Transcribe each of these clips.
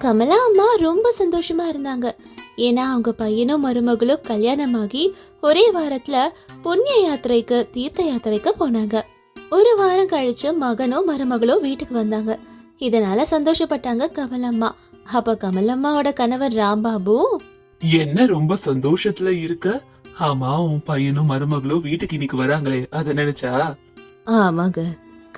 கமலா அம்மா ரொம்ப சந்தோஷமா இருந்தாங்க. ஏன்னா அவங்க பையனும் மருமகளும் கல்யாணமாகி ஒரே வாரத்துல புண்ணிய யாத்திரைக்கு தீர்த்த யாத்திரைக்கு போனாங்க. ஒரு வாரம் கழிச்சு மகனும் மருமகளும் வீட்டுக்கு வந்தாங்க. இதனால சந்தோஷப்பட்டாங்க கமலம்மா அப்ப கமலம்மாவோட கணவர் ராம்பாபு? என்ன ரொம்ப சந்தோஷத்துல இருக்க? ஆமா உன் பையனும் மருமகளும் வீட்டுக்கு இன்னைக்கு வராங்களே அத நினைச்சா? ஆமாங்க.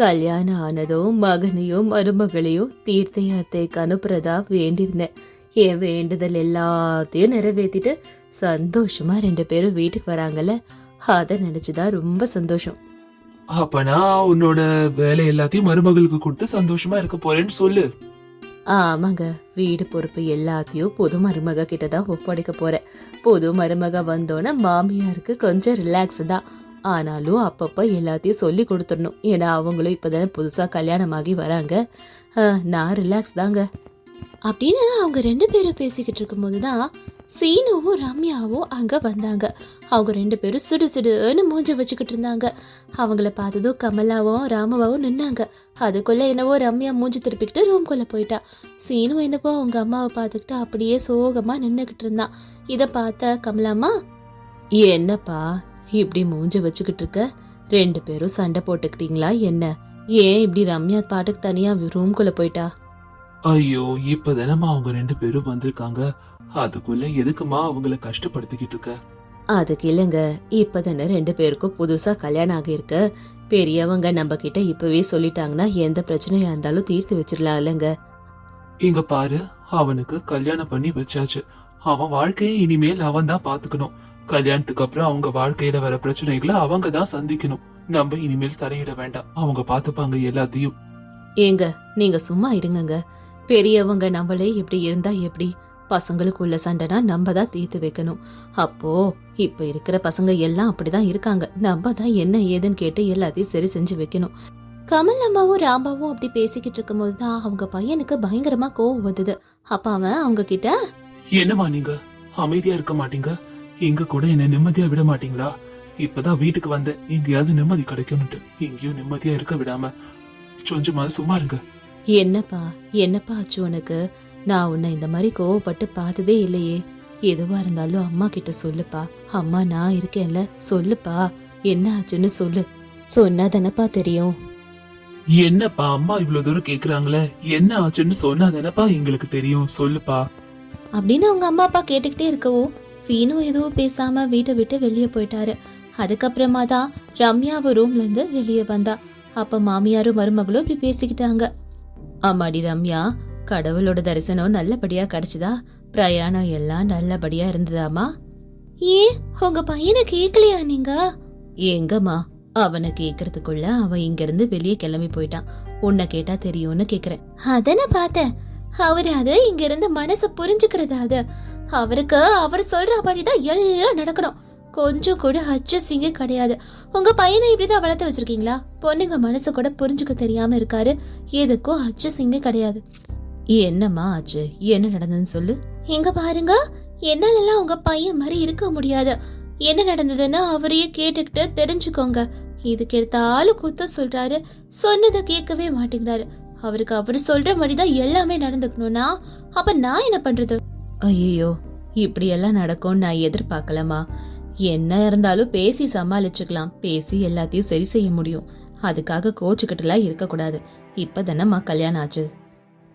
கல்யாணம் ஆனதும் மகனையும் மருமகளையும் தீர்த்த யாத்திரைக்கு அனுப்புறதா வேண்டியிருந்தேன். என் வேண்டுதல் எல்லாத்தையும் நிறைவேத்திட்டு சந்தோஷமா ரெண்டு பேரும் வீட்டுக்கு வராங்கல்ல அதை நினைச்சுதான் ரொம்ப சந்தோஷம். அப்பனா உன்னோட வேலை எல்லாத்தையும் மருமகளுக்கு கொடுத்து சந்தோஷமா இருக்க போறேன்னு சொல்லு. ஆமாங்க வீடு பொறுப்பு எல்லாத்தையும் புது மருமக கிட்ட தான் ஒப்படைக்க போறேன். புது மருமக வந்தோன்னே மாமியாருக்கு கொஞ்சம் ரிலாக்ஸ் தான். ஆனாலும் அப்பப்போ எல்லாத்தையும் சொல்லி கொடுத்துடணும். ஏன்னா அவங்களும் இப்போதானே புதுசாக கல்யாணமாகி வராங்க. நான் ரிலாக்ஸ் தாங்க. அப்படின்னு அவங்க ரெண்டு பேரும் பேசிக்கிட்டு இருக்கும்போது தான் சீனுவும் ரம்யாவும் அங்கே வந்தாங்க. அவங்க ரெண்டு பேரும் சுடு சுடுன்னு மூஞ்ச வச்சுக்கிட்டு இருந்தாங்க. அவங்கள பார்த்ததும் கமலாவும் ராமவாவும் நின்னாங்க. அதுக்குள்ள என்னவோ ரம்யா மூஞ்சி திருப்பிக்கிட்டு ரூம்குள்ளே போயிட்டா. சீனும் என்னவோ அவங்க அம்மாவை பார்த்துக்கிட்டு அப்படியே சோகமா நின்றுக்கிட்டு இருந்தான் இதை பார்த்த கமலாம்மா என்னப்பா இப்படி மூஞ்சி வச்சுக்கிட்டு இருக்க? ரெண்டு பேரும் சண்டை போட்டுக்கிட்டீங்களா என்ன? ஏன் இப்படி ரம்யா பாட்டுக்கு தனியா ரூம்குள்ள போயிட்டா? ஐயோ இப்பதானம்மா அவங்க ரெண்டு பேரும் வந்திருக்காங்க. அதுக்குள்ள எதுக்குமா அவங்கள கஷ்டப்படுத்திக்கிட்டு இருக்க? அதுக்கு இல்லைங்க. இப்பதானே ரெண்டு பேருக்கும் புதுசா கல்யாணம் ஆகியிருக்கு. பெரியவங்க நம்ம கிட்ட இப்பவே சொல்லிட்டாங்கன்னா எந்த பிரச்சனையா இருந்தாலும் தீர்த்து வச்சிடலாம் இல்லைங்க. இங்க பாரு அவனுக்கு கல்யாணம் பண்ணி வச்சாச்சு. அவன் வாழ்க்கையை இனிமேல் அவன் தான் பாத்துக்கணும். கல்யாணத்துக்கு அப்புறம் அவங்க வாழ்க்கையில வர பிரச்சனைகளை அவங்க தான் சந்திக்கணும். நம்ம இனிமேல் தலையிட வேண்டாம். அவங்க பாத்துப்பாங்க எல்லாத்தையும். ஏங்க நீங்க சும்மா இருங்கங்க. பெரியவங்க நம்மளே இப்படி இருந்தா எப்படி? பசங்களுக்குள்ள சண்டைனா நம்ம தான் தீர்த்து வைக்கணும். அப்போ இப்ப இருக்கிற பசங்க எல்லாம் அப்படிதான் இருக்காங்க. நம்ம தான் என்ன ஏதுன்னு கேட்டு எல்லாத்தையும் சரி செஞ்சு வைக்கணும். கமல் அம்மாவும் ராம்பாவும் அப்படி பேசிக்கிட்டு இருக்கும்போது தான் அவங்க பையனுக்கு பயங்கரமா கோவம் வந்தது. அப்ப அவன் அவங்க கிட்ட என்னம்மா நீங்க? அமைதியா இருக்க மாட்டீங்க? இங்க கூட என்ன நிம்மதியா விட மாட்டீங்களா? இப்பதான் வீட்டுக்கு வந்தேன். எங்கேயாவது நிம்மதி கிடைக்கும்னுட்டு எங்கேயும் நிம்மதியா இருக்க விடாம. கொஞ்சமா சும்மா இருங்க. என்னப்பா என்னப்பா ஆச்சு உனக்கு? நான் உன்னை இந்த மாதிரி கோவப்பட்டு பார்த்ததே இல்லையே. எதுவா இருந்தாலும் அம்மா கிட்ட சொல்லுப்பா. அம்மா நான் இருக்கேன்ல. சொல்லுப்பா. என்ன ஆச்சுன்னு சொல்லு. சொன்னா தானப்பா தெரியும். என்னப்பா அம்மா இவ்வளவு தூரம் கேக்குறாங்களே? என்ன ஆச்சுன்னு சொன்னா தானப்பா எங்களுக்கு தெரியும். சொல்லுப்பா. அப்படின்னு அவங்க அம்மா அப்பா கேட்டுக்கிட்டே இருக்கவும் சீனு எதுவும் பேசாம வீட்டை விட்டு வெளியே போயிட்டாரு. அதுக்கப்புறமா தான் ரம்யாவும் ரூம்ல இருந்து வெளியே வந்தா. அப்ப மாமியாரும் மருமகளும் இப்படி பேசிக்கிட்டாங்க. ஆமாடி ரம்யா கடவுளோட தரிசனம் நல்லபடியா கிடைச்சதா? பிரயாணம் எல்லாம் நல்லபடியா இருந்ததாமா ஏன்? உங்க பையனை கேக்கலையா நீங்க? எங்கம்மா அவனை கேக்குறதுக்குள்ள அவன் இங்க இருந்து வெளியே கிளம்பி போயிட்டான். உன்னை கேட்டா தெரியும்னு கேக்குறேன். அதன பார்த்தேன். அவரு அது இங்க இருந்து மனசு புரிஞ்சுக்கிறதாவது அவருக்கு அவர் சொல்றபடிதான் எல்லாம் நடக்கணும். கொஞ்சம் கூட அட்ஜஸ்டிங்கே கிடையாது. உங்க பையனை இப்படிதான் வளர்த்து வச்சிருக்கீங்களா? பொண்ணுங்க மனசு கூட புரிஞ்சுக்க தெரியாம இருக்காரு. எதுக்கும் அட்ஜஸ்டிங்கே கிடையாது. என்னம்மா ஆச்சு? என்ன நடந்ததுன்னு சொல்லு. எங்க பாருங்க. என்னாலலாம் உங்க பையன் மாதிரி இருக்க முடியாது. என்ன நடந்ததுன்னு அவரையே கேட்டுக்கிட்டு தெரிஞ்சுக்கோங்க. இதுக்கு எடுத்தாலும் குத்த சொல்றாரு. சொன்னதை கேட்கவே மாட்டேங்கிறாரு. அவருக்கு அவரு சொல்ற மாதிரிதான் எல்லாமே நடந்துக்கணும்னா அப்ப நான் என்ன பண்றது? ஐயோ இப்படியெல்லாம் நடக்கும்னு நடக்கும் நான் எதிர்பார்க்கலமா என்ன இருந்தாலும் பேசி சமாளிச்சுக்கலாம். பேசி எல்லாத்தையும் சரி செய்ய முடியும். அதுக்காக கோச்சுக்கிட்டுலாம் இருக்கக்கூடாது. இப்பதானம்மா கல்யாணம் ஆச்சு.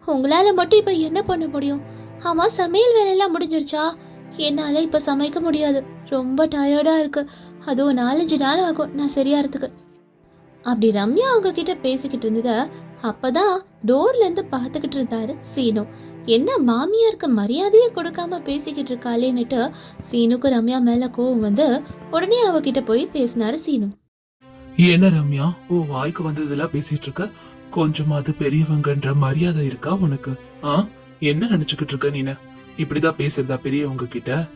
உங்களால மட்டும் இப்ப என்ன பண்ண முடியும்? ஆமா சமையல் வேலையெல்லாம் முடிஞ்சிருச்சா? என்னால இப்ப சமைக்க முடியாது. ரொம்ப டயர்டா இருக்கு. அதுவும் நாலஞ்சு நாள் ஆகும் நான் சரியாறதுக்கு. அப்படி ரம்யா அவங்க கிட்ட பேசிக்கிட்டு இருந்தத அப்பதான் டோர்ல இருந்து பாத்துக்கிட்டு இருந்தாரு சீனோ. என்ன மாமியாருக்கு மரியாதையே கொடுக்காம பேசிக்கிட்டு இருக்காளேன்னுட்டு சீனுக்கு ரம்யா மேல கோவம் வந்து உடனே அவகிட்ட போய் பேசினாரு சீனு. என்ன ரம்யா உன் வாய்க்கு வந்ததெல்லாம் பேசிட்டு இருக்க? கொஞ்சமாவது பெரியவங்கன்ற மரியாதை இருக்கா உனக்கு? ஆ? என்ன நினைச்சுக்கிட்டு இருக்க நீனு? இப்படிதான் பேசுறதா பெரியவங்க கிட்ட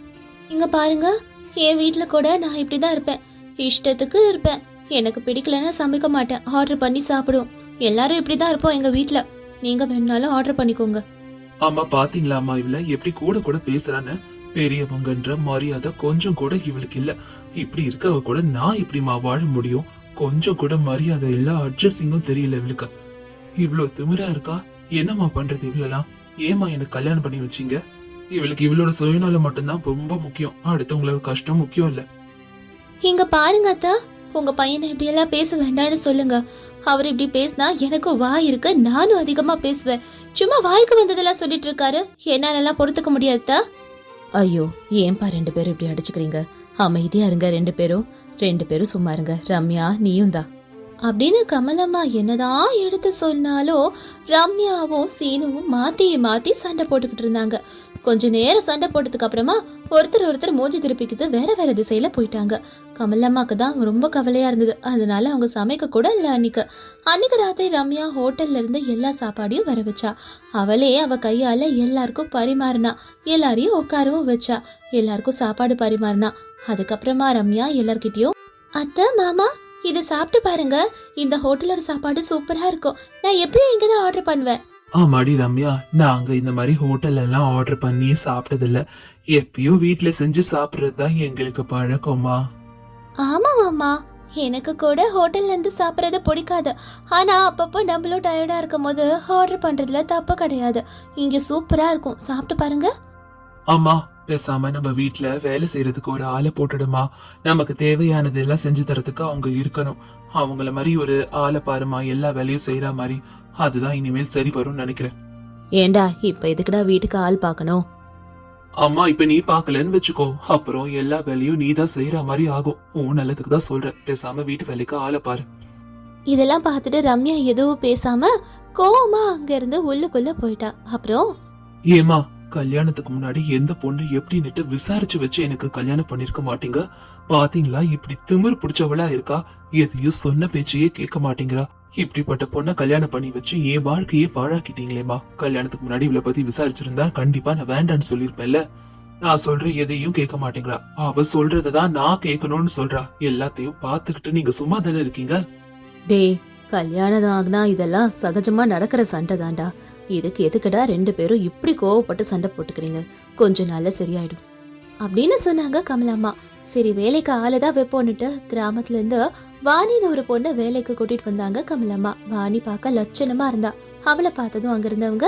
இங்க பாருங்க என் வீட்ல கூட நான் இப்படிதான் இருப்பேன். இஷ்டத்துக்கு இருப்பேன். எனக்கு பிடிக்கலன்னா சமைக்க மாட்டேன். ஆர்டர் பண்ணி சாப்பிடுவோம். எல்லாரும் இப்படிதான் இருப்போம் எங்க வீட்ல. நீங்க வேணாலும் ஆர்டர் பண்ணிக்கோங்க. ஆமா பாத்தீங்களா அம்மா இவள? எப்படி கூட கூட பேசுறான்னு? பெரியவங்கன்ற மரியாதை கொஞ்சம் கூட இவளுக்கு இல்ல. இப்படி இருக்கவ கூட நான் இப்படிமா வாழ முடியும்? கொஞ்சம் கூட மரியாதை இல்ல அட்ரஸிங்கும் தெரியல இவளுக்கு. இவ்ளோ திமிரா இருக்கா? என்னம்மா பண்றது இவ்வளலாம் ஏமா எனக்கு கல்யாணம் பண்ணி வச்சீங்க? இவளுக்கு இவளோட சுயநலம் மட்டும்தான் ரொம்ப முக்கியம். அடுத்தவங்களோட கஷ்டம் முக்கியம் இல்ல. இங்க பாருங்க அத்தா. உங்க பையனை இப்படி எல்லாம் பேச வேண்டாம்னு சொல்லுங்க. அவர் இப்படி பேசினா எனக்கும் வாய் இருக்கு நானும் அதிகமா பேசுவேன். சும்மா வாய்க்கு வந்ததெல்லாம் சொல்லிட்டு இருக்காரு. என்னாலலாம் பொறுத்துக்க முடியாதா? ஐயோ ஏன்பா ரெண்டு பேரும் இப்படி அடிச்சுக்கிறீங்க? அமைதியா இருங்க ரெண்டு பேரும். ரெண்டு பேரும் சும்மா இருங்க. ரம்யா நீயும் தான். அப்படின்னு கமலம்மா என்னதான் எடுத்து சொன்னாலும் ரம்யாவும் சீனுவும் மாத்தி மாத்தி சண்டை போட்டுக்கிட்டு இருந்தாங்க. கொஞ்ச நேரம் சண்டை போட்டதுக்கு அப்புறமா ஒருத்தர் ஒருத்தர் மூஞ்சி திருப்பிக்கிட்டு வேற வேற திசையில போயிட்டாங்க. கமலம்மாக்கு தான் ரொம்ப கவலையா இருந்தது. அதனால அவங்க சமைக்க கூட இல்லை அன்னைக்கு. அன்னைக்கு ராத்திரி ரம்யா ஹோட்டல்ல இருந்து எல்லா சாப்பாடையும் வர வச்சா. அவளே அவ கையால எல்லாருக்கும் பரிமாறினா. எல்லாரையும் உட்காரவும் வச்சா. எல்லாருக்கும் சாப்பாடு பரிமாறினா. அதுக்கப்புறமா ரம்யா எல்லார்கிட்டயும் அத்தை மாமா இதை சாப்பிட்டு பாருங்க. இந்த ஹோட்டலோட சாப்பாடு சூப்பரா இருக்கும். நான் எப்பயும் இங்க தான் ஆர்டர் பண்ணுவேன். ஆமாடி ரம்யா நாங்க இந்த மாதிரி ஹோட்டல்ல எல்லாம் ஆர்டர் பண்ணி சாப்பிட்டது இல்ல எப்பயும் வீட்ல செஞ்சு சாப்பிடுறது தான் எங்களுக்கு பழக்கமா. ஆமா மாமா எனக்கு கூட ஹோட்டல்ல இருந்து சாப்பிட்றது பிடிக்காது. ஆனா அப்பப்போ நம்மளும் டயர்டா இருக்கும் போது ஆர்டர் பண்றதுல தப்பு கிடையாது. இங்க சூப்பரா இருக்கும். சாப்பிட்டு பாருங்க. ஆமா பேசாம நம்ம வீட்ல வேலை செய்யறதுக்கு ஒரு ஆளை போட்டுடுமா? நமக்கு தேவையானது எல்லாம் செஞ்சு தரதுக்கு அவங்க இருக்கணும். அவங்கள மாதிரி ஒரு ஆளை பாருமா எல்லா வேலையும் செய்யற மாதிரி. அதுதான் இனிமேல் சரி வரும்னு நினைக்கிறேன். ஏண்டா இப்ப எதுக்குடா வீட்டுக்கு ஆள் பார்க்கணும்? அம்மா இப்ப நீ பாக்கலன்னு வச்சுக்கோ. அப்புறம் எல்லா வேலையும் நீ தான் செய்யற மாதிரி ஆகும். உன் நல்லதுக்கு தான் சொல்றேன். பேசாம வீட்டு வேலைக்கு ஆளை பாரு. இதெல்லாம் பார்த்துட்டு ரம்யா எதுவும் பேசாம கோவமா அங்க இருந்து உள்ளுக்குள்ள போயிட்டா. அப்புறம்? ஏமா கல்யாணத்துக்கு முன்னாடி எந்த பொண்ணு எப்படின்னுட்டு விசாரிச்சு வச்சு எனக்கு கல்யாணம் பண்ணிருக்க மாட்டீங்க? பாத்தீங்களா? இப்படி திமிர் பிடிச்சவளா இருக்கா? எதையும் சொன்ன பேச்சையே கேட்க மாட்டேங்கிறா இப்படிப்பட்ட பொண்ணை கல்யாணம் பண்ணி வச்சு என் வாழ்க்கையே பாழாக்கிட்டீங்களேமா கல்யாணத்துக்கு முன்னாடி இவளை பத்தி விசாரிச்சிருந்தா கண்டிப்பா நான் வேண்டான்னு சொல்லிருப்பேன்ல நான் சொல்ற எதையும் கேட்க மாட்டேங்கிறா அவ சொல்றதான் நான் கேட்கணும்னு சொல்றா. எல்லாத்தையும் பாத்துக்கிட்டு நீங்க சும்மா தானே இருக்கீங்க? டேய் கல்யாணம் ஆகுனா இதெல்லாம் சகஜமா நடக்கிற சண்டை தான்டா. இதுக்கு எதுக்குடா ரெண்டு பேரும் இப்படி கோவப்பட்டு சண்டை போட்டுக்கிறீங்க? கொஞ்ச நாள்ல சரியாயிடும். அப்படின்னு சொன்னாங்க கமலாம்மா சரி வேலைக்கு ஆளுதான் வைப்போன்னுட்டு கிராமத்துல இருந்து வாணின்னு ஒரு பொண்ணை வேலைக்கு கூட்டிட்டு வந்தாங்க கமலம்மா வாணி பார்க்க லட்சணமா இருந்தா. அவளை பார்த்ததும் அங்க இருந்தவங்க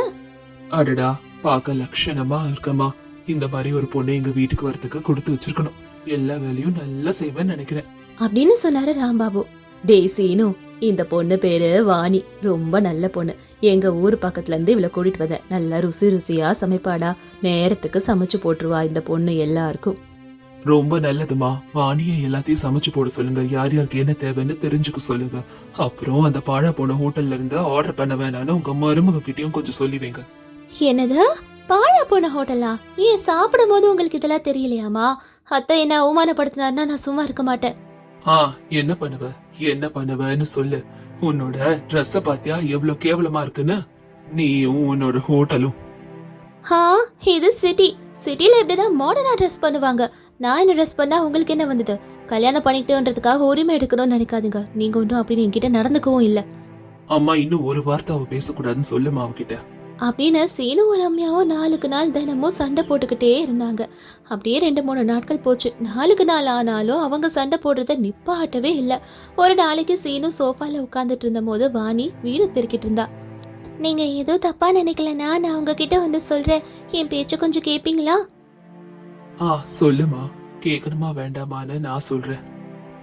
அடடா பார்க்க லட்சணமா இருக்கமா இந்த மாதிரி ஒரு பொண்ணு எங்க வீட்டுக்கு வரதுக்கு கொடுத்து வச்சிருக்கணும். எல்லா வேலையும் நல்லா செய்வேன்னு நினைக்கிறேன். அப்படின்னு சொன்னாரு ராம்பாபு. டேய் சீனு இந்த பொண்ணு பேரு வாணி. ரொம்ப நல்ல பொண்ணு. எங்க ஊர் பக்கத்துல இருந்து இவளை கூட்டிட்டு வந்த நல்லா ருசி ருசியா சமைப்பாடா. நேரத்துக்கு சமைச்சு போட்டுருவா இந்த பொண்ணு எல்லாருக்கும். ரொம்ப நல்லதுமா. வாணியை எல்லாத்தையும் சமைச்சு போட சொல்லுங்க. யார் யாருக்கு என்ன தேவைன்னு தெரிஞ்சுக்க சொல்லுங்க. அப்புறம் அந்த பாழா போன ஹோட்டல்ல இருந்து ஆர்டர் பண்ண வேணாம்னு உங்க மருமக கிட்டயும் கொஞ்சம் சொல்லி வைங்க. என்னது? பாழா போன ஹோட்டலா? ஏன் சாப்பிடும் போது உங்களுக்கு இதெல்லாம் தெரியலையாமா? அத்தை என்ன அவமானப்படுத்தினாருன்னா நான் சும்மா இருக்க மாட்டேன். ஆ என்ன பண்ணுவ? என்ன பண்ணுவன்னு சொல்லு. உன்னோட ட்ரெஸ்ஸ பாத்தியா எவ்வளவு கேவலமா இருக்குன்னு? நீயும் உன்னோட ஹோட்டலும். ஹா இது சிட்டி சிட்டில இப்படிதான் மாடர்னா ட்ரெஸ் பண்ணுவாங்க. நான் என்ன ட்ரெஸ் பண்ணா உங்களுக்கு என்ன வந்தது? கல்யாணம் பண்ணிக்கிட்டோன்றதுக்காக உரிமை எடுக்கணும்னு நினைக்காதீங்க. நீங்க ஒன்றும் அப்படின்னு என்கிட்ட நடந்துக்கவும் இல்ல. அம்மா இன்னும் ஒரு வார்த்தை அவ பேசக்கூடாதுன்னு சொல்லுமா அவகிட்ட. அப்படின்னு சீனுவும் ரம்யாவும் நாளுக்கு நாள் தினமும் சண்டை போட்டுக்கிட்டே இருந்தாங்க. அப்படியே ரெண்டு மூணு நாட்கள் போச்சு. நாளுக்கு நாள் ஆனாலும் அவங்க சண்டை போடுறத நிப்பாட்டவே இல்லை. ஒரு நாளைக்கு சீனு சோஃபால உட்காந்துட்டு இருந்த போது வாணி வீடு பெருக்கிட்டு இருந்தா. நீங்க ஏதோ தப்பா நினைக்கலனா நான் உங்ககிட்ட வந்து சொல்றேன். என் பேச்ச கொஞ்சம் கேப்பீங்களா? ஆ சொல்லுமா. கேட்கணுமா வேண்டாமான்னு நான் சொல்றேன்.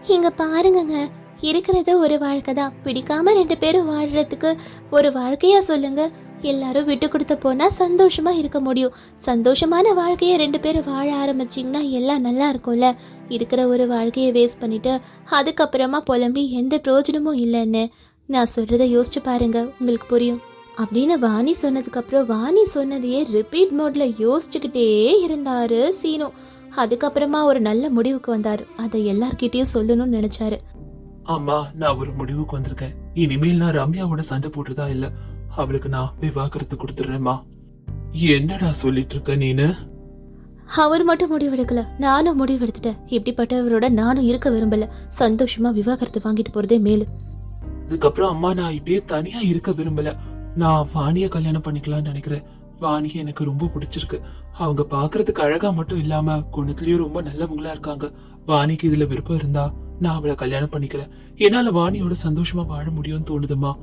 இங்க பாருங்கங்க. இருக்கிறது ஒரு வாழ்க்கை தான். பிடிக்காம ரெண்டு பேரும் வாழ்றதுக்கு ஒரு வாழ்க்கையா சொல்லுங்க. எல்லாரும் விட்டு கொடுத்து போனால் சந்தோஷமா இருக்க முடியும். சந்தோஷமான வாழ்க்கையை ரெண்டு பேரும் வாழ ஆரம்பிச்சிங்கன்னா எல்லாம் நல்லா இருக்கும்ல. இருக்கிற ஒரு வாழ்க்கையை வேஸ்ட் பண்ணிட்டு அதுக்கப்புறமா புலம்பி எந்த பிரயோஜனமும் இல்லைன்னு நான் சொல்றதை யோசிச்சு பாருங்க உங்களுக்கு புரியும். அப்படின்னு வாணி சொன்னதுக்கப்புறம் வாணி சொன்னதையே ரிப்பீட் மோட்ல யோசிச்சுக்கிட்டே இருந்தாரு சீனு. அதுக்கப்புறமா ஒரு நல்ல முடிவுக்கு வந்தார். அதை எல்லார்கிட்டயும் சொல்லணும்னு நினைச்சாரு. அம்மா நான் ஒரு முடிவுக்கு வந்திருக்கேன். இனிமேல் நான் ரம்யாவோட சண்டை போட்டுதான் இல்ல. அவளுக்கு நான் விவாகரத்து கொடுத்துடுறேன்மா என்னடா சொல்லிட்டு இருக்க நீனு? அவர் மட்டும் முடிவெடுக்கல நானும் முடிவெடுத்துட்டேன். இப்படிப்பட்டவரோட நானும் இருக்க விரும்பல. சந்தோஷமா விவாகரத்து வாங்கிட்டு போறதே மேலு. அதுக்கப்புறம் அம்மா நான் இப்படியே தனியா இருக்க விரும்பல. நான் வாணிய கல்யாணம் பண்ணிக்கலாம்னு நினைக்கிறேன். வாணி எனக்கு ரொம்ப பிடிச்சிருக்கு. அவங்க பாக்குறதுக்கு அழகா மட்டும் இல்லாம குணத்துலயும் ரொம்ப நல்லவங்களா இருக்காங்க. வாணிக்கு இதுல விருப்பம் இருந்தா நான் அவளை கல்யாணம் பண்ணிக்கிறேன். என்னால வாணியோட சந்தோஷமா வாழ முடியும்னு தோணுதுமா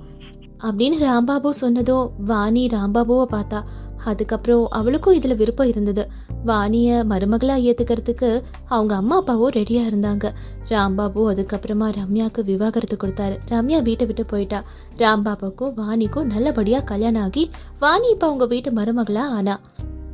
அப்படின்னு ராம்பாபு சொன்னதும் வாணி ராம்பாபுவை பார்த்தா அதுக்கப்புறம் அவளுக்கும் இதுல விருப்பம் இருந்தது. வாணிய மருமகளா ஏத்துக்கிறதுக்கு அவங்க அம்மா அப்பாவும் ரெடியா இருந்தாங்க. ராம்பாபு அதுக்கப்புறமா ரம்யாவுக்கு விவாகரத்து கொடுத்தாரு. ரம்யா வீட்டை விட்டு போயிட்டா. ராம்பாபுக்கும் வாணிக்கும் நல்லபடியா கல்யாணம் ஆகி வாணி இப்ப அவங்க வீட்டு மருமகளா ஆனா.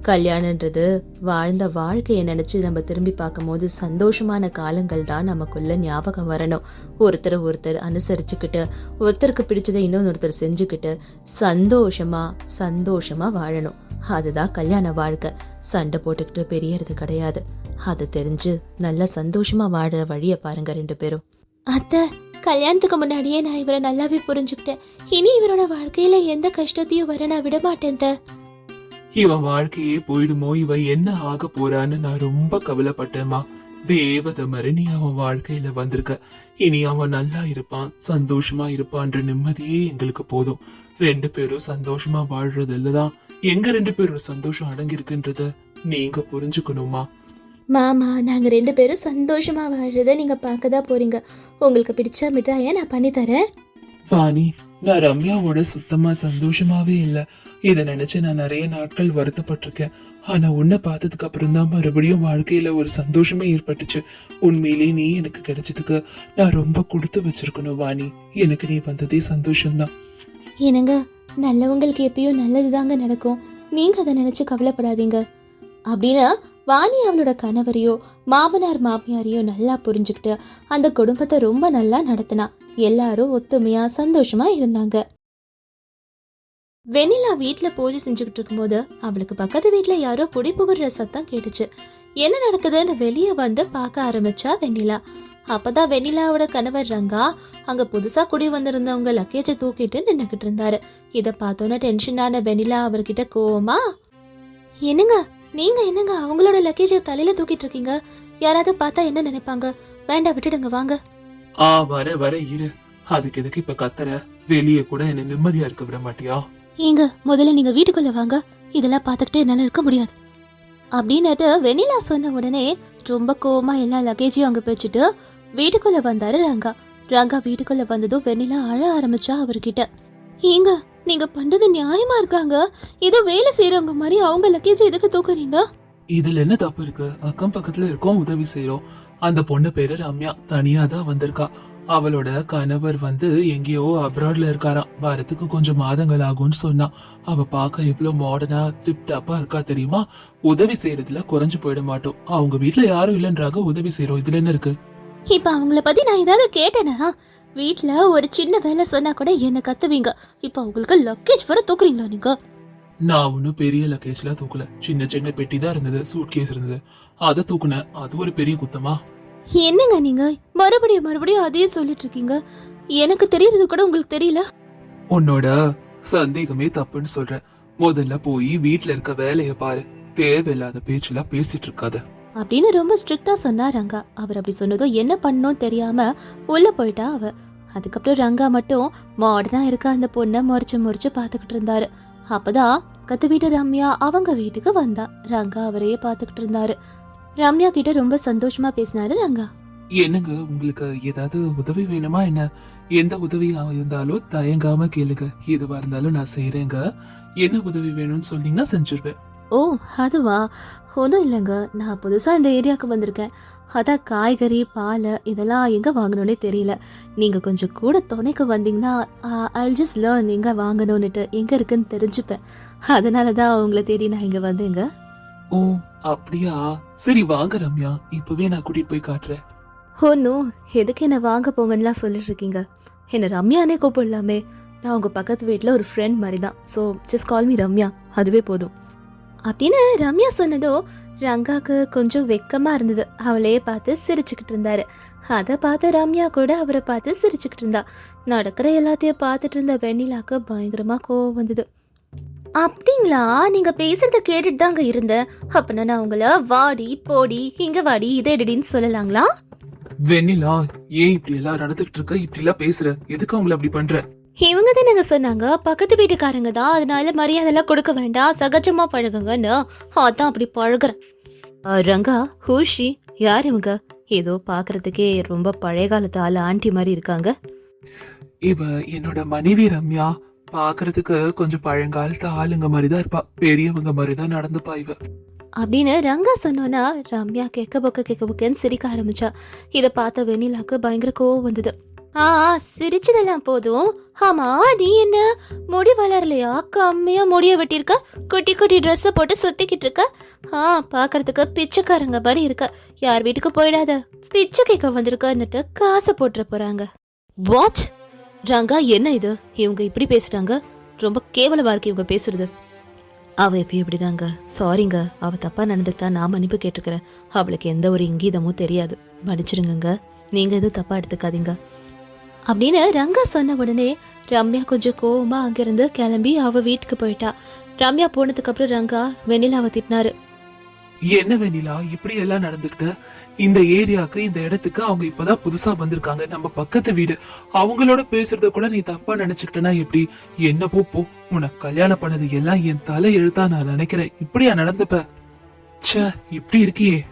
கல்யாணன்றது வாழ்ந்த வாழ்க்கையை நினைச்சு நம்ம திரும்பி பார்க்கும்போது சந்தோஷமான காலங்கள் தான் நமக்குள்ள ஞாபகம் வரணும். ஒருத்தர் ஒருத்தர் அனுசரிச்சுக்கிட்டு ஒருத்தருக்கு பிடிச்சதை இன்னொருத்தர் செஞ்சுக்கிட்டு சந்தோஷமா சந்தோஷமா வாழணும். அதுதான் கல்யாண வாழ்க்கை. சண்டை போட்டுக்கிட்டு பெரியறது கிடையாது. அது தெரிஞ்சு நல்லா சந்தோஷமா வாழற வழிய பாருங்க ரெண்டு பேரும். அத்தை கல்யாணத்துக்கு முன்னாடியே நான் இவரை நல்லாவே புரிஞ்சுக்கிட்டேன். இனி இவரோட வாழ்க்கையில எந்த கஷ்டத்தையும் வர நான் விட மாட்டேன் இவன் வாழ்க்கையே போயிடுமோ? இவன் என்ன ஆக போறான்னு நான் ரொம்ப கவலைப்பட்டேம்மா. தேவதை மாதிரி நீ அவன் வாழ்க்கையில வந்திருக்க. இனி அவன் நல்லா இருப்பான் சந்தோஷமா இருப்பான்ற நிம்மதியே எங்களுக்கு போதும். ரெண்டு பேரும் சந்தோஷமா வாழ்றதுல தான் எங்க ரெண்டு பேரும் சந்தோஷம் அடங்கியிருக்குன்றத நீங்க புரிஞ்சுக்கணுமா மாமா நாங்க ரெண்டு பேரும் சந்தோஷமா வாழ்றத நீங்க பார்க்க தான் போறீங்க. உங்களுக்கு பிடிச்ச மிட்டாயை நான் பண்ணி தரேன் வாணி நான் ரம்யாவோட சுத்தமா சந்தோஷமாவே இல்ல. இதை நினைச்சு நான் நிறைய நாட்கள் வருத்தப்பட்டிருக்கேன். ஆனா உன்னை பார்த்ததுக்கு அப்புறம் தான் மறுபடியும் வாழ்க்கையில ஒரு சந்தோஷமே ஏற்பட்டுச்சு. உண்மையிலேயே நீ எனக்கு கிடைச்சதுக்கு நான் ரொம்ப கொடுத்து வச்சிருக்கணும் வாணி. எனக்கு நீ வந்ததே சந்தோஷம்தான். என்னங்க நல்லவங்களுக்கு எப்பயும் நல்லது தாங்க நடக்கும். நீங்க அதை நினைச்சு கவலைப்படாதீங்க. அப்படின்னு வாணி அவளோட கணவரையோ மாமனார் மாமியாரையோ நல்லா புரிஞ்சுக்கிட்டு அந்த குடும்பத்தை ரொம்ப நல்லா நடத்தினா எல்லாரும் ஒத்துமையா சந்தோஷமா இருந்தாங்க. வெண்ணிலா வீட்டில் பூஜை செஞ்சுக்கிட்டு இருக்கும்போது அவளுக்கு பக்கத்து வீட்டில் யாரோ குடி புகுற சத்தம் கேட்டுச்சு. என்ன நடக்குதுன்னு வெளியே வந்து பார்க்க ஆரம்பிச்சா வெண்ணிலா. அப்பதான் வெண்ணிலாவோட கணவர் ரங்கா அங்க புதுசா குடி வந்திருந்தவங்க லக்கேஜை தூக்கிட்டு நின்னுக்கிட்டு இருந்தாரு. இத பார்த்தோன்னே டென்ஷனான வெண்ணிலா அவர்கிட்ட கோவமா என்னங்க நீங்க என்னங்க அவங்களோட லக்கேஜை தலையில தூக்கிட்டு இருக்கீங்க? யாராவது பார்த்தா என்ன நினைப்பாங்க? வேண்டாம் விட்டுடுங்க வாங்க. ஆ வர வர இரு. அதுக்கு எதுக்கு இப்ப கத்துற? வெளியே கூட என்ன நிம்மதியா இருக்க விட மாட்டியா? ஏங்க முதல்ல நீங்க வீட்டுக்குள்ள வாங்க. இதெல்லாம் பார்த்துக்கிட்டே என்னால இருக்க முடியாது. அப்படின்னுட்டு வெண்ணிலா சொன்ன உடனே ரொம்ப கோவமா எல்லா லக்கேஜையும் அங்க வச்சுட்டு வீட்டுக்குள்ள வந்தாரு ரங்கா. ரங்கா வீட்டுக்குள்ள வந்ததும் வெண்ணிலா அழ ஆரம்பிச்சா அவர்கிட்ட. ஏங்க நீங்க பண்றது நியாயமா இருக்காங்க. ஏதோ வேலை செய்யறவங்க மாதிரி அவங்க லக்கேஜ் எதுக்கு தூக்குறீங்க? இதுல என்ன தப்பு இருக்கு? அக்கம் பக்கத்துல இருக்கோம் உதவி செய்யறோம் அந்த பொண்ணு பேரு ரம்யா. தனியா தான் வந்திருக்கா. அவளோட கணவர் வந்து எங்கேயோ அப்ராட்ல இருக்காராம். வரத்துக்கு கொஞ்சம் மாதங்கள் ஆகும்னு சொன்னா. அவ பார்க்க எவ்வளவு மாடர்னா டிப் டாப்பா இருக்கா தெரியுமா? உதவி செய்யறதுல குறைஞ்சு போயிட மாட்டோம். அவங்க வீட்ல யாரும் இல்லைன்றாங்க உதவி செய்யறோம் இதுல என்ன இருக்கு? இப்ப அவங்கள பத்தி நான் ஏதாவது கேட்டேனா? வீட்ல ஒரு சின்ன வேலை சொன்னா கூட என்ன கத்துவீங்க. இப்ப அவங்களுக்கு லக்கேஜ் வர தூக்குறீங்களா நீங்க? நான் ஒன்னும் பெரிய லக்கேஜ்ல தூக்கல. சின்ன சின்ன பெட்டி தான் இருந்தது சூட் கேஸ் இருந்தது. அதை தூக்குனேன். அது ஒரு பெரிய குத்தமா? என்னங்க நீங்க? மறுபடியும் மறுபடியும் அதையே சொல்லிட்டு இருக்கீங்க. எனக்கு தெரியறது கூட உங்களுக்கு தெரியல? உன்னோட சந்தேகமே தப்புன்னு சொல்றேன். முதல்ல போய் வீட்ல இருக்க வேலைய பாரு. தேவையில்லாத பேச்செல்லாம் பேசிட்டு இருக்காத. அப்படின்னு ரொம்ப ஸ்ட்ரிக்டா சொன்னா ரங்கா. அவர் அப்படி சொன்னதும் என்ன பண்ணணும்னு தெரியாம உள்ள போயிட்டா அவ. அதுக்கப்புறம் ரங்கா மட்டும் மாடர்னா இருக்க அந்த பொண்ணை முறைச்சு முறைச்சு பாத்துக்கிட்டு இருந்தாரு. அப்பதான் கத்து வீட்டு ரம்யா அவங்க வீட்டுக்கு வந்தா. ரங்கா அவரையே பாத்துக்கிட்டு இருந்தாரு. ரம்யா கிட்ட ரொம்ப சந்தோஷமா பேசினாரு ரங்கா. என்னங்க உங்களுக்கு ஏதாவது உதவி வேணுமா என்ன? எந்த உதவியா இருந்தாலும் தயங்காம கேளுங்க. எதுவா இருந்தாலும் நான் செய்யறேங்க என்ன உதவி வேணும்னு சொன்னீங்கன்னா செஞ்சிருவேன். ஓ அதுவா? ஒன்றும் இல்லைங்க. நான் புதுசாக இந்த ஏரியாவுக்கு வந்திருக்கேன். அதான் காய்கறி பால் இதெல்லாம் எங்கே வாங்கணும்னே தெரியல. நீங்கள் கொஞ்சம் கூட துணைக்கு வந்தீங்கன்னா ஐ ஜஸ்ட் லேர்ன் எங்கே வாங்கணும்னுட்டு எங்கே இருக்குன்னு தெரிஞ்சுப்பேன். அதனால தான் உங்களை தேடி நான் இங்கே வந்தேங்க. ஓ அப்படியா? சரி வாங்க ரம்யா. இப்பவே நான் கூட்டிட்டு போய் காட்டுறேன். ஒன்றும் எதுக்கு என்னை வாங்க போங்கன்னுலாம் சொல்லிட்டு இருக்கீங்க? என்னை ரம்யானே கூப்பிடலாமே. நான் உங்கள் பக்கத்து வீட்டில் ஒரு ஃப்ரெண்ட் மாதிரி தான் so just call me Ramya. அதுவே போதும். அப்படின்னு ரம்யா சொன்னதோ ரங்காக்கு கொஞ்சம் வெக்கமா இருந்தது. அவளையே பார்த்து சிரிச்சுக்கிட்டு இருந்தாரு. அதை பார்த்து ரம்யா கூட அவரை பார்த்து சிரிச்சுக்கிட்டு இருந்தா. நடக்கிற எல்லாத்தையும் பார்த்துட்டு இருந்த வெண்ணிலாக்கு பயங்கரமா கோவம் வந்தது. அப்படிங்களா? நீங்க பேசுறத கேட்டுட்டு தாங்க இருந்தேன். அப்பனா நான் உங்களை வாடி போடி இங்க வாடி இதை எடுடின்னு சொல்லலாங்களா? வெண்ணிலா ஏன் இப்படி எல்லாம் நடந்துகிட்டு இருக்க? இப்படி எல்லாம் பேசுற. எதுக்கு அவங்கள அப்படி பண்ற? இவங்க தான் நாங்க சொன்னாங்க. பக்கத்து வீட்டுக்காரங்க தான். அதனால மரியாதை எல்லாம் கொடுக்க வேண்டாம். சகஜமா பழகுங்கன்னு. அதான் அப்படி பழகுறேன் ரங்கா ஹூஷி யார் இவங்க? ஏதோ பாக்குறதுக்கே ரொம்ப பழைய காலத்து ஆள் ஆண்டி மாதிரி இருக்காங்க. இவ என்னோட மனைவி ரம்யா. பாக்குறதுக்கு கொஞ்சம் பழங்காலத்து ஆளுங்க மாதிரிதான் இருப்பா. பெரியவங்க மாதிரிதான் நடந்துப்பா இவ. அப்படின்னு ரங்கா சொன்னோன்னா ரம்யா கேட்க பொக்க கேட்க பொக்கன்னு சிரிக்க ஆரம்பிச்சா. இதை பார்த்த வெண்ணிலாக்கு பயங்கர கோவம் வந்தது. ஆ சிரிச்சதெல்லாம் போதும். ஆமா நீ என்ன? முடி வளரலையா? கம்மியா முடிய வெட்டியிருக்க? குட்டி குட்டி ட்ரெஸ்ஸை போட்டு சுத்திக்கிட்டு இருக்க? ஆ பார்க்கறதுக்கு பிச்சைக்காரங்க மாதிரி இருக்க. யார் வீட்டுக்கு போயிடாத. பிச்சை கேட்க வந்திருக்கன்னுட்டு காசை போட்டுற போறாங்க. வாட்ச் ரங்கா என்ன இது? இவங்க இப்படி பேசுறாங்க? ரொம்ப கேவலமா இருக்கு இவங்க பேசுறது. அவ எப்பயும் இப்படிதாங்க. சாரிங்க அவ தப்பா நடந்துக்கிட்டா நான் மன்னிப்பு கேட்டுக்கிறேன். அவளுக்கு எந்த ஒரு இங்கீதமும் தெரியாது. மன்னிச்சிருங்க நீங்க எதுவும் தப்பா எடுத்துக்காதீங்க. அப்படின்னு ரங்கா சொன்ன உடனே ரம்யா கொஞ்சம் கோவமா அங்கிருந்து கிளம்பி அவ வீட்டுக்கு போயிட்டா. ரம்யா போனதுக்கு அப்புறம் ரங்கா வெண்ணிலாவை திட்டினாரு. என்ன வெண்ணிலா இப்படி எல்லாம் நடந்துக்கிட்ட? இந்த ஏரியாக்கு இந்த இடத்துக்கு அவங்க இப்பதான் புதுசா வந்திருக்காங்க. நம்ம பக்கத்து வீடு. அவங்களோட பேசுறத கூட நீ தப்பா நினைச்சுக்கிட்டனா எப்படி? என்ன போ போ உனக்கு கல்யாணம் பண்ணது எல்லாம் என் தலை எழுத்தா நான் நினைக்கிறேன். இப்படியா நடந்துப்ப? ச்சே இப்படி இருக்கியே.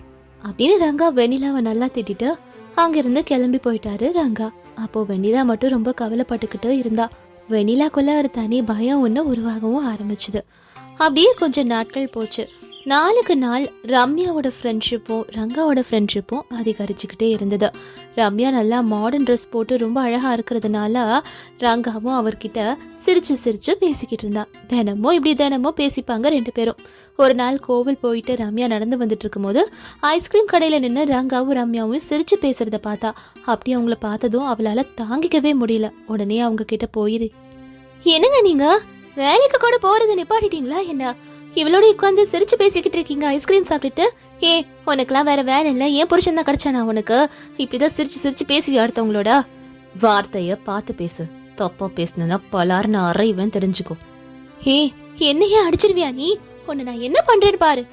அப்படின்னு ரங்கா வெண்ணிலாவை நல்லா திட்டிட்டு அங்கிருந்து கிளம்பி போயிட்டாரு ரங்கா. அப்போ வெண்ணிலா மட்டும் ரொம்ப கவலைப்பட்டுக்கிட்டு இருந்தா. வெண்ணிலாக்குள்ள ஒரு தனி பயம் ஒன்று உருவாகவும் ஆரம்பிச்சுது. அப்படியே கொஞ்சம் நாட்கள் போச்சு. நாளுக்கு நாள் ரம்யாவோட ஃப்ரெண்ட்ஷிப்பும் ரங்காவோட ஃப்ரெண்ட்ஷிப்பும் அதிகரிச்சுக்கிட்டே இருந்தது. ரம்யா நல்லா மாடர்ன் ட்ரெஸ் போட்டு ரொம்ப அழகாக இருக்கிறதுனால ரங்காவும் அவர்கிட்ட சிரிச்சு சிரிச்சு பேசிக்கிட்டு இருந்தான் தினமும் இப்படி தினமும் பேசிப்பாங்க ரெண்டு பேரும். ஒரு நாள் கோவில் போயிட்டு ரம்யா நடந்து வந்துட்டு இருக்கும்போது ஐஸ்கிரீம் கடையில் நின்று ரங்காவும் ரம்யாவும் சிரிச்சு பேசுறத பார்த்தா அப்படி அவங்கள பார்த்ததும் அவளால் தாங்கிக்கவே முடியல. உடனே அவங்க கிட்ட போயிரு என்னங்க நீங்க? வேலைக்கு கூட போறது நிப்பாட்டிட்டீங்களா என்ன? இவளோட உட்காந்து சிரிச்சு பேசிக்கிட்டு இருக்கீங்க ஐஸ்கிரீம் சாப்பிட்டுட்டு? ஏ உனக்குலாம் வேற வேலை இல்லை ஏன் புருஷன் தான் கிடைச்சானா உனக்கு? இப்படிதான் சிரிச்சு சிரிச்சு பேசுவியா அடுத்தவங்களோட? வார்த்தைய பார்த்து பேசு. தப்பா பேசுனா பலார்னு அறைவன் தெரிஞ்சுக்கோ. ஹே என்னையே அடிச்சிருவியா நீ? உன்னை நான் என்ன பண்றேன்னு பாரு.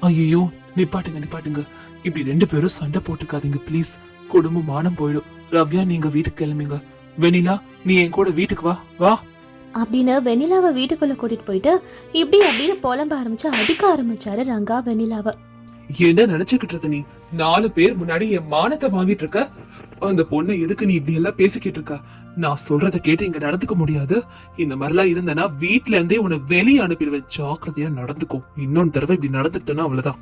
ஐயோ நிப்பாட்டுங்க நிப்பாட்டுங்க. இப்படி ரெண்டு பேரும் சண்டை போட்டுக்காதீங்க ப்ளீஸ் குடும்பம் மானம் போயிடும். ரவ்யா நீங்க வீட்டுக்கு கிளம்புங்க. வெண்ணிலா நீ என் கூட வீட்டுக்கு வா. வா. அப்படின்னு வெண்ணிலாவை வீட்டுக்குள்ள கூட்டிட்டு போயிட்டு இப்படி அப்படின்னு புலம்ப ஆரம்பிச்சு அடிக்க ஆரம்பிச்சாரு ரங்கா வெண்ணிலாவை. என்ன நினைச்சுக்கிட்டு இருக்க நீ? நாலு பேர் முன்னாடி என் மானத்தை வாங்கிட்டு இருக்க? அந்த பொண்ணை எதுக்கு நீ இப்படி எல்லாம் பேசிக்கிட்டு இருக்க? நான் சொல்றத கேட்டு இங்க நடந்துக்க முடியாது. இந்த மாதிரிலாம் இருந்தனா வீட்ல இருந்தே உன்னை வெளியே அனுப்பிடுவேன். ஜாக்கிரதையா நடந்துக்கும் இன்னொன்னு தடவை இப்படி நடந்துக்கிட்டேன்னா அவ்வளவுதான்.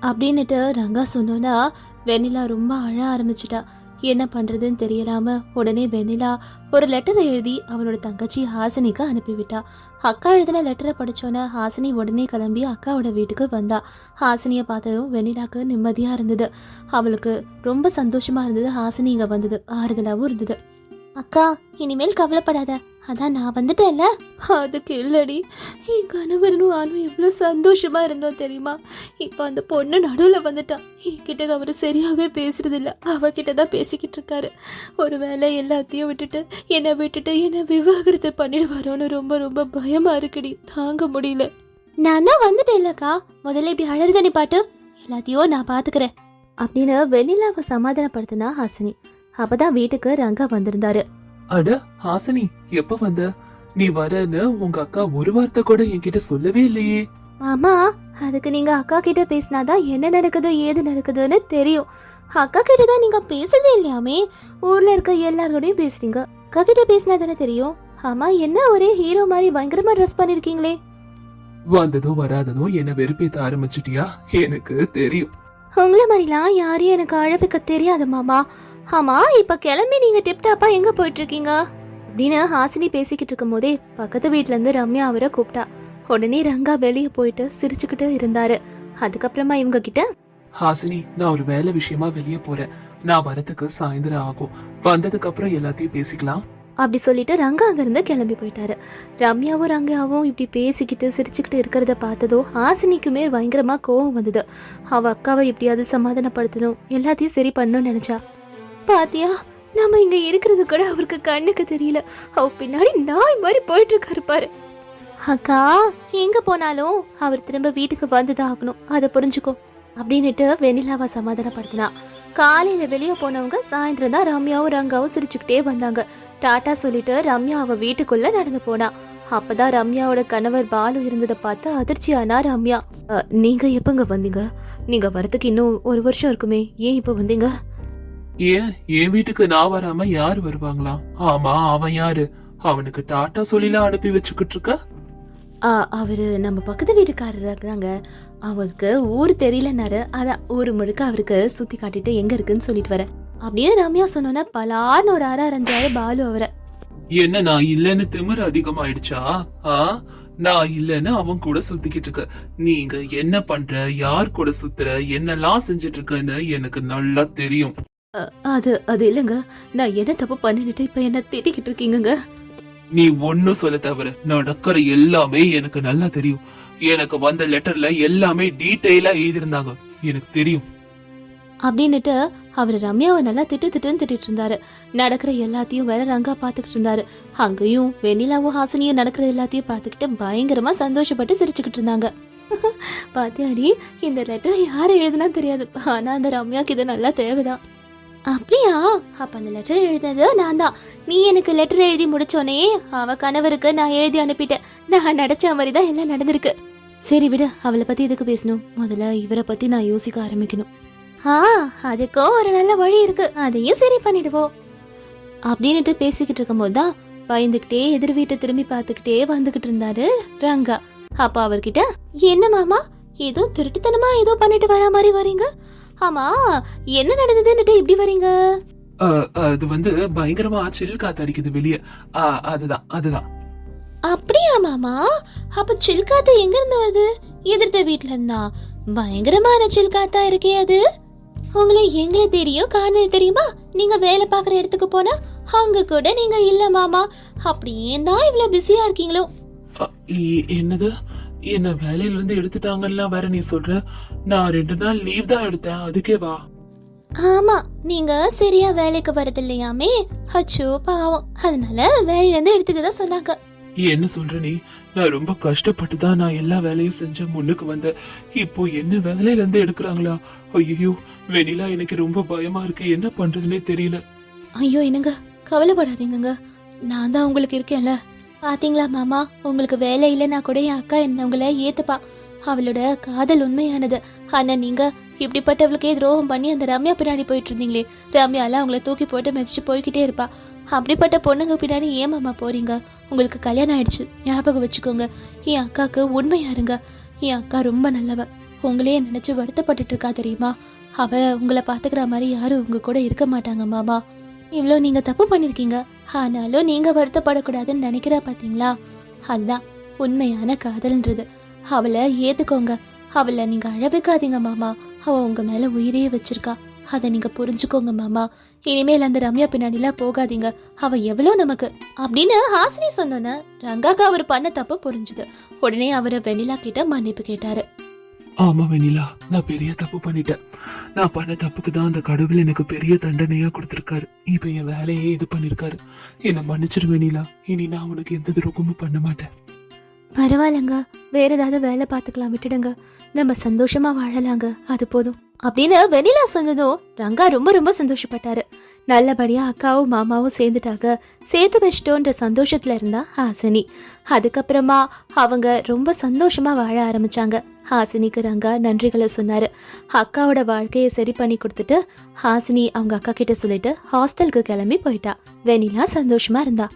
அப்படின்னுட்டு ரங்கா சொன்னோன்னா வெண்ணிலா ரொம்ப அழ ஆரம்பிச்சிட்டா. என்ன பண்றதுன்னு தெரியலாம உடனே வெண்ணிலா ஒரு லெட்டரை எழுதி அவளோட தங்கச்சி ஹாசினிக்கு அனுப்பிவிட்டா. அக்கா எழுதின லெட்டரை படிச்சோன்னே ஹாசினி உடனே கிளம்பி அக்காவோட வீட்டுக்கு வந்தா. ஹாசினியை பார்த்ததும் வெண்ணிலாக்கு நிம்மதியா இருந்தது. அவளுக்கு ரொம்ப சந்தோஷமா இருந்தது ஹாசினி இங்க வந்தது ஆறுதலாகவும் இருந்தது. அக்கா இனிமேல் கவலைப்படாத. அதான் நான் வந்துட்டேன்ல. அதுக்கு இல்லடி. என் கணவரனும் ஆணும் எவ்வளோ சந்தோஷமாக இருந்தோம் தெரியுமா? இப்போ அந்த பொண்ணு நடுவில் வந்துட்டான் என்கிட்ட அவர் சரியாகவே பேசுறதில்ல. அவகிட்ட தான் பேசிக்கிட்டு இருக்காரு. ஒருவேளை எல்லாத்தையும் விட்டுட்டு என்னை விட்டுட்டு என்னை விவாகரத்து பண்ணிடுவாரோன்னு ரொம்ப ரொம்ப பயமாக இருக்குடி. தாங்க முடியல. நான் தான் வந்துட்டேன்லக்கா. முதல்ல இப்படி அழறத நீ பாட்டு. எல்லாத்தையும் நான் பார்த்துக்கிறேன் அப்படின்னு வெண்ணிலாவை சமாதானப்படுத்தினா ஹாசினி. அப்பதான் வீட்டுக்கு ரங்கா வந்திருந்தாரு. அட ஹாசினி எப்ப வந்த? நீ வரன்னு உங்க அக்கா ஒரு வார்த்தை கூட என்கிட்ட சொல்லவே இல்லையே. மாமா அதுக்கு நீங்க அக்கா கிட்ட பேசினாதான் என்ன நடக்குது ஏது நடக்குதுன்னு தெரியும். அக்கா கிட்ட தான் நீங்க பேசுறதே இல்லையாமே? ஊர்ல இருக்க எல்லாரோடையும் பேசுறீங்க. அக்கா கிட்ட பேசினா தானே தெரியும். ஆமா என்ன ஒரே ஹீரோ மாதிரி பயங்கரமா ட்ரெஸ் பண்ணிருக்கீங்களே? வந்ததும் வராததும் என்ன வெறுப்பேத்த ஆரம்பிச்சிட்டியா? எனக்கு தெரியும். உங்களை மாதிரிலாம் யாரையும் எனக்கு அழவிக்க தெரியாது மாமா. ஆமா இப்ப கிளம்பி நீங்க டிப்டாப்பா எங்க போயிட்டு இருக்கீங்க அப்படின்னு ஹாசினி பேசிக்கிட்டு இருக்கும் போதே பக்கத்து வீட்ல இருந்து ரம்யா அவரை கூப்பிட்டா. உடனே ரங்கா வெளியே போயிட்டு சிரிச்சுக்கிட்டு இருந்தாரு. அதுக்கப்புறமா இவங்க கிட்ட ஹாசினி நான் ஒரு வேலை விஷயமா வெளியே போறேன். நான் வரதுக்கு சாயந்தரம் ஆகும். வந்ததுக்கு அப்புறம் எல்லாத்தையும் பேசிக்கலாம்? அப்படி சொல்லிட்டு ரங்கா அங்கிருந்து கிளம்பி போயிட்டாரு. ரம்யாவும் ரங்காவும் இப்படி பேசிக்கிட்டு சிரிச்சுக்கிட்டு இருக்கிறத பார்த்ததோ ஹாசினிக்குமே பயங்கரமா கோவம் வந்தது. அவ அக்காவை எப்படியாவது சமாதானப்படுத்தணும் எல்லாத்தையும் சரி பண்ணணும்னு நினைச்சா. பாத்தியா? நம்ம இங்க இருக்கிறது கூட அவருக்கு கண்ணுக்கு தெரியல. அவ பின்னாடி நாய் மாதிரி போயிட்டு இருக்காரு பாரு. அக்கா எங்க போனாலும் அவர் திரும்ப வீட்டுக்கு வந்துதான் ஆகணும். அதை புரிஞ்சுக்கோ. அப்படின்னுட்டு வெண்ணிலாவை சமாதானப்படுத்தினா. காலையில வெளியே போனவங்க சாயந்தரம் தான் ரம்யாவும் ரங்காவும் சிரிச்சுக்கிட்டே வந்தாங்க. டாட்டா சொல்லிட்டு ரம்யா அவ வீட்டுக்குள்ள நடந்து போனா. அப்பதான் ரம்யாவோட கணவர் பாலு இருந்ததை பார்த்து அதிர்ச்சி ஆனா ரம்யா நீங்க எப்பங்க வந்தீங்க? நீங்க வரதுக்கு இன்னும் ஒரு வருஷம் இருக்குமே. ஏன் இப்ப வந்தீங்க? ஏன்? என் வீட்டுக்கு நான் வராம யாரு வருவாங்களா? ஆமா அவன் யாரு? அவனுக்கு டாட்டா சொல்லிலாம் அனுப்பி வச்சுக்கிட்டு இருக்க? ஆ, அவரு நம்ம பக்கத்து வீட்டுக்காரர் தாங்க. அவருக்கு ஊர் தெரியலனாரு அதான் ஊர் முழுக்க அவருக்கு சுத்தி காட்டிட்டு எங்க இருக்குன்னு சொல்லிட்டு வரேன் அப்படின்னு ரம்யா சொன்னோன்னா பலார்னு ஒரு அரை அரைஞ்சாரு பாலு அவரை. என்ன நான் இல்லைன்னு திமிரு அதிகமாயிடுச்சா? ஆ? நான் இல்லைன்னு அவன் கூட சுத்திக்கிட்டு இருக்க. நீங்க என்ன பண்ற? யார் கூட சுத்துற? என்னெல்லாம் செஞ்சுட்டு இருக்கன்னு எனக்கு நல்லா தெரியும். அது அது இல்லைங்க. நான் என்ன தப்பு பண்ணிட்டு இப்ப என்ன திட்டிக்கிட்டு இருக்கீங்கங்க? நீ ஒன்னும் சொல்ல தவிர நடக்கிற எல்லாமே எனக்கு நல்லா தெரியும். எனக்கு வந்த லெட்டர்ல எல்லாமே டீட்டெயிலா எழுதியிருந்தாங்க. எனக்கு தெரியும். அப்படின்னுட்டு அவர் ரம்யாவை நல்லா திட்டு திட்டுன்னு திட்டிட்டு இருந்தாரு. நடக்கிற எல்லாத்தையும் வேற ரங்கா பாத்துக்கிட்டு இருந்தாரு. அங்கேயும் வெண்ணிலாவும் ஹாசினியும் நடக்கிற எல்லாத்தையும் பார்த்துக்கிட்டு பயங்கரமா சந்தோஷப்பட்டு சிரிச்சுக்கிட்டு இருந்தாங்க. பாத்தியாடி இந்த லெட்டர் யார் எழுதுனா தெரியாது. ஆனா அந்த ரம்யாக்கு இது நல்லா தேவைதான். அப்படியா? அப்ப அந்த லெட்டர் எழுதுனது நான் தான் நீ எனக்கு லெட்டர் எழுதி முடிச்சோனே அவ கணவருக்கு நான் எழுதி அனுப்பிட்டேன். நான் நினைச்ச மாதிரி தான் எல்லாம் நடந்திருக்கு. சரி விடு அவளை பத்தி எதுக்கு பேசணும்? முதல்ல இவரை பத்தி நான் யோசிக்க ஆரம்பிக்கணும். ஆ அதுக்கும் ஒரு நல்ல வழி இருக்கு. அதையும் சரி பண்ணிடுவோம். அப்படின்னுட்டு பேசிக்கிட்டு இருக்கும்போது தான் பயந்துக்கிட்டே எதிர் வீட்டை திரும்பி பார்த்துக்கிட்டே வந்துகிட்டு இருந்தாரு ரங்கா. அப்ப அவர்கிட்ட என்ன மாமா? ஏதோ திருட்டுத்தனமா ஏதோ பண்ணிட்டு வர மாதிரி வரீங்க. ஆமா என்ன நடந்ததுன்னுட்டு இப்படி வரீங்க? அது வந்து பயங்கரமா சில் காத்து அடிக்குது வெளியே. அதுதான் அதுதான். அப்படியா மாமா? அப்ப சில்காத்து எங்க இருந்து வருது? எதிர்த்த வீட்ல இருந்தா? பயங்கரமான சில்காத்தா இருக்கே அது. உங்களை எங்களை தெரியும் காணல தெரியுமா? நீங்க வேலை பார்க்குற இடத்துக்கு போனா அங்க கூட நீங்க இல்ல மாமா. அப்படியே தான் இவ்வளவு பிஸியா இருக்கீங்களோ? என்னது? என்ன வேலையில இருந்து எடுத்துட்டாங்கல்ல வேற நீ சொல்ற? நான் ரெண்டு நாள் லீவ் தான் எடுத்தேன். அதுக்கே வா. ஆமா நீங்க சரியா வேலைக்கு வரது இல்லையாமே? அச்சோ பாவம். அதனால வேலையில இருந்து எடுத்துக்கதான் சொன்னாங்க. என்ன சொல்ற நீ? நான் ரொம்ப கஷ்டப்பட்டு தான் நான் எல்லா வேலையும் செஞ்சேன் முன்னுக்கு வந்தேன். இப்போ என்ன வேலையில இருந்து எடுக்கிறாங்களா? ஐயோ வெண்ணிலா எனக்கு ரொம்ப பயமா இருக்கு. என்ன பண்றதுனே தெரியல. ஐயோ என்னங்க? கவலைப்படாதீங்கங்க. நான் தான் உங்களுக்கு இருக்கேன்ல. பாத்தீங்களா மாமா? உங்களுக்கு வேலை இல்லைன்னா கூட என் அக்கா என்ன உங்களை ஏத்துப்பா. அவளோட காதல் உண்மையானது. ஆனா நீங்க இப்படிப்பட்டவளுக்கே துரோகம் பண்ணி அந்த ரம்யா பின்னாடி போயிட்டு இருந்தீங்களே ரம்யால அவங்கள தூக்கி போட்டு மெதிச்சு போய்கிட்டே இருப்பா. அப்படிப்பட்ட பொண்ணுங்க பின்னாடி ஏன் மாமா போறீங்க? உங்களுக்கு கல்யாணம் ஆயிடுச்சு. ஞாபகம் வச்சுக்கோங்க. என் அக்காவுக்கு உண்மையா இருங்க. என் அக்கா ரொம்ப நல்லவ. உங்களையே நினைச்சு வருத்தப்பட்டுட்டு இருக்கா தெரியுமா? அவ உங்களை பாத்துக்கிற மாதிரி யாரும் உங்க கூட இருக்க மாட்டாங்க மாமா. இவ்வளோ நீங்க தப்பு பண்ணிருக்கீங்க. ஆனாலும் நீங்கள் வருத்தப்படக்கூடாதுன்னு நினைக்கிறா பார்த்தீங்களா அதுதான் உண்மையான காதல்ன்றது. அவளை ஏற்றுக்கோங்க அவளை நீங்கள் அழவைக்காதீங்க மாமா. அவள் உங்கள் மேலே உயிரையே வச்சிருக்கா. அதை நீங்க புரிஞ்சுக்கோங்க மாமா. இனிமேல் அந்த ரம்யா பின்னாடிலாம் போகாதீங்க. அவ எவ்வளோ நமக்கு? அப்படின்னு ஹாசினி சொன்னோன்னே ரங்காக்கா அவர் பண்ண தப்பு புரிஞ்சுது. உடனே அவரை வெண்ணிலா கிட்ட மன்னிப்பு கேட்டாரு. ஆமா வெண்ணிலா. நான் பெரிய தப்பு பண்ணிட்டேன். நான் பண்ண தப்புக்கு தான் அந்த கடவுள் எனக்கு பெரிய தண்டனையா கொடுத்திருக்காரு. இப்ப என் வேலையே இது பண்ணிருக்காரு. என்ன மன்னிச்சிரு வெண்ணிலா இனி நான் உனக்கு எந்த துரோகமும் பண்ண மாட்டேன். பரவாயில்லங்க. வேற ஏதாவது வேலை பார்த்துக்கலாம் விட்டுடுங்க. நம்ம சந்தோஷமா வாழலாங்க. அது போதும். அப்படின்னு வெனிலா சொன்னதும் ரங்கா ரொம்ப ரொம்ப சந்தோஷப்பட்டாரு. நல்லபடியா அக்காவும் மாமாவும் சேர்ந்துட்டாங்க. சேர்த்து வச்சிட்டோன்ற சந்தோஷத்துல இருந்தா ஹாசினி. அதுக்கப்புறமா அவங்க ரொம்ப சந்தோஷமா வாழ ஆரம்பிச்சாங்க. ஹாசினிக்கு ரங்கா நன்றிகளை சொன்னாரு. அக்காவோட வாழ்க்கையை சரி பண்ணி கொடுத்துட்டு ஹாசினி அவங்க அக்கா கிட்ட சொல்லிட்டு ஹாஸ்டலுக்கு கிளம்பி போயிட்டா. வெனிலா சந்தோஷமா இருந்தா.